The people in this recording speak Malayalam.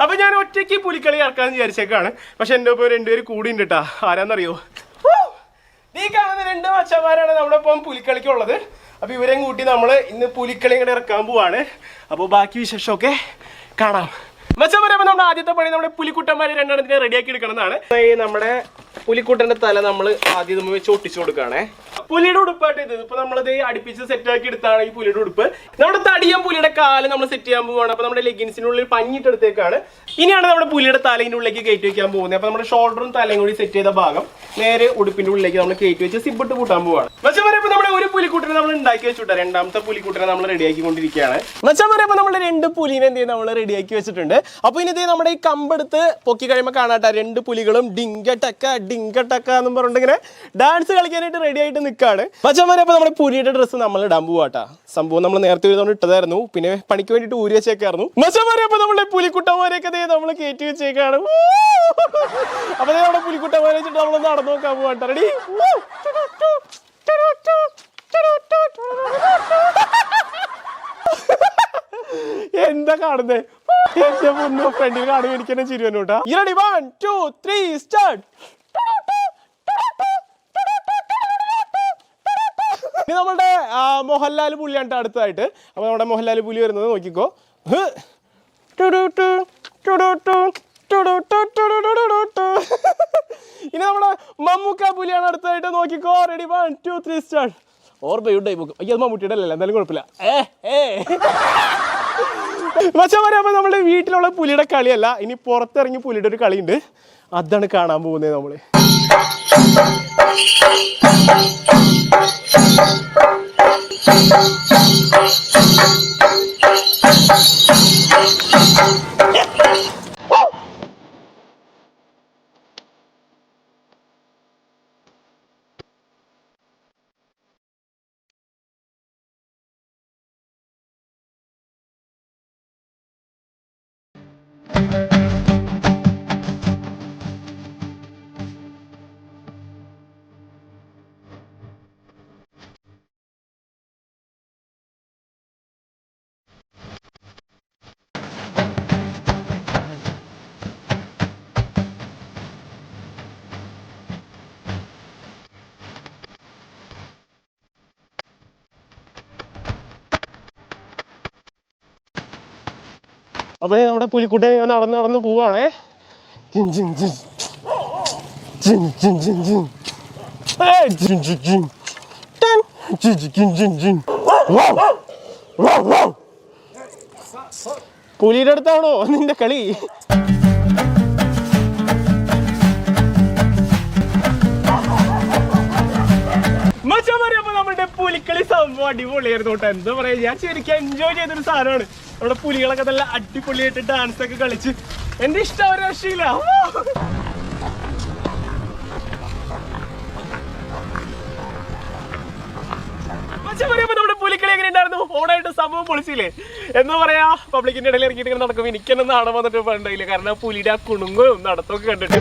അപ്പൊ ഞാൻ ഒറ്റയ്ക്ക് പുലിക്കളി ഇറക്കാന്ന് വിചാരിച്ചേക്കാണ്. പക്ഷെ എന്റെ ഒപ്പം രണ്ടുപേര് കൂടി കേട്ടാ ആരാന്നറിയോ? കാണുന്ന നമ്മളിപ്പം പുലിക്കളിക്കുള്ളത് നമ്മുടെ ഒപ്പം പുലിക്കളിക്ക് ഉള്ളത് അപ്പൊ ഇവരെയും കൂട്ടി നമ്മൾ ഇന്ന് പുലിക്കളി ഇങ്ങനെ ഇറക്കാൻ പോവാണ്. അപ്പോൾ ബാക്കി വിശേഷമൊക്കെ കാണാം. മച്ചാൻ പറയുമ്പോൾ നമ്മുടെ ആദ്യത്തെ പണി നമ്മുടെ പുലിക്കുട്ടന്മാരെ രണ്ടെണ്ണത്തിനെ റെഡിയാക്കി എടുക്കണമെന്നാണ് ഈ നമ്മുടെ പുലിക്കുട്ടന്റെ തല നമ്മൾ ആദ്യം നമ്മൾ വെച്ച് കൊടുക്കുകയാണേ. പുലിയുടെ ഉടുപ്പായിട്ട് ഇത്. ഇപ്പൊ നമ്മളത് അടുപ്പിച്ച് സെറ്റ് ആക്കി എടുത്താണ് ഈ പുലിയുടെ ഉടുപ്പ്. നമ്മുടെ തടിയും പുലിയുടെ കാൽ നമ്മൾ സെറ്റ് ചെയ്യാൻ പോവാണ്. അപ്പൊ നമ്മുടെ ലെഗിൻസിനുള്ളിൽ പഞ്ഞിട്ടെടുത്തേക്കാണ് ഇനിയാണ് നമ്മുടെ പുലിയുടെ തലയിന്റെ ഉള്ളിലേക്ക് കയറ്റി വെക്കാൻ പോകുന്നത്. അപ്പൊ നമ്മുടെ ഷോൾഡറും തലയും കൂടി സെറ്റ് ചെയ്ത ഭാഗം നേരെ ഉടുപ്പിന്റെ ഉള്ളിലേക്ക് നമ്മൾ കയറ്റി വെച്ച് സിബിട്ട് കൂട്ടാൻ പോവാണ്. മച്ചാൻ പറയുമ്പോൾ നമ്മുടെ ഒരു പുലിക്കുട്ടിനെ നമ്മൾ ഉണ്ടാക്കി വെച്ചിട്ടാ? രണ്ടാമത്തെ പുലിക്കുട്ടിനെ നമ്മൾ റെഡിയാക്കി കൊണ്ടിരിക്കുകയാണ് മച്ചാൻ പറയുമ്പോൾ നമ്മൾ രണ്ട് പുലിനെ എന്ത് നമ്മൾ റെഡിയാക്കി വെച്ചിട്ടുണ്ട്. അപ്പൊ ഇനി ഇതേ നമ്മുടെ ഈ കമ്പെടുത്ത് പൊക്കി കഴിയുമ്പോൾ കാണാട്ടെ. രണ്ട് പുലികളും ഡിങ്ക ടക്ക ഡിങ്ക ടക്ക എന്നും പറഞ്ഞിട്ട് ഡാൻസ് കളിക്കാനായിട്ട് റെഡി ആയിട്ട് നിൽക്കുകയാണ് മച്ചാൻ അപ്പോൾ നമ്മുടെ പുലിയുടെ ഡ്രസ്സ് നമ്മൾ ഇടാൻ പോവാട്ടാ. സംഭവം നമ്മൾ നേരത്തെ എഴുതുകൊണ്ട് ഇട്ടതായിരുന്നു. പിന്നെ പണിക്ക് വേണ്ടിയിട്ട് ഊരി വെച്ചേക്കായിരുന്നു. മച്ചാൻ അപ്പോൾ നമ്മുടെ പുലിക്കുട്ടന്മാരെയൊക്കെ ദേ നമ്മൾ കയറ്റി വെച്ചേക്കാണ്. അപ്പോൾ നമ്മുടെ പുലിക്കുട്ടന്മാരെ വെച്ചിട്ട് നമ്മൾ നടന്നു നോക്കാൻ പോവാട്ടാ. റെഡി എന്താ കാണുന്നേ? ഫ്രണ്ടിൽ കാണുമ്പോൾ എനിക്ക് തന്നെ ചിരി വന്നോട്ടാ ready one two three start ഇനി നമ്മുടെ മോഹൻലാൽ പുലിയാണ് ട്ടോ അടുത്തതായിട്ട്. അപ്പൊ നമ്മുടെ മോഹൻലാൽ പുലി വരുന്നത് നോക്കിക്കോ. ഇനി നമ്മുടെ മമ്മൂക്ക പുലിയാണ് അടുത്തതായിട്ട്. നോക്കിക്കോ. Ready one two three start ഓർമ്മയുണ്ട് അയ്യോ അത് മമ്മൂട്ടിയുടെ അല്ലല്ലോ. എന്തായാലും കുഴപ്പമില്ല. ഏ ഏ. പക്ഷെ പറയുമ്പോൾ നമ്മുടെ വീട്ടിലുള്ള പുലിയുടെ കളിയല്ല ഇനി പുറത്തിറങ്ങി പുലിയുടെ ഒരു കളിയുണ്ട്. അതാണ് കാണാൻ പോകുന്നത് നമ്മൾ. അപ്പൊ നമ്മുടെ പുലിക്കുട്ടി നടന്ന് നടന്ന് പോവാണേ. ചിൻ ചിൻ ചിൻ. ചിൻ ചിൻ ചിൻ ചിൻ. ജിൻ ജിൻ ജിൻ. ടൻ. Wow wow. പുലിയുടെ അടുത്താണോ? നിന്റെ കളി. സംഭവം അടിപൊളിയായിരുന്നു കേട്ടോ. എന്താ പറയാ ഞാൻ ശരിക്കും എൻജോയ് ചെയ്തൊരു സാധനമാണ്. നമ്മുടെ പുലികളൊക്കെ നല്ല അടിപൊളിയായിട്ട് ഡാൻസ് ഒക്കെ കളിച്ച്. എന്റെ ഇഷ്ടം ഒരു രക്ഷയില്ല. നമ്മുടെ സംഭവം പൊളിച്ചില്ലേ? എന്ന് പറയാ പബ്ലിക്കിന്റെ ഇടയിൽ ഇറങ്ങിയിട്ട് ഇങ്ങനെ നടക്കും എനിക്ക് തന്നെ നാണം വന്നിട്ട് പണ്ടായില്ല കാരണം പുലിയുടെ ആ കുണുങ്ങും നടത്തൊക്കെ കണ്ടിട്ട്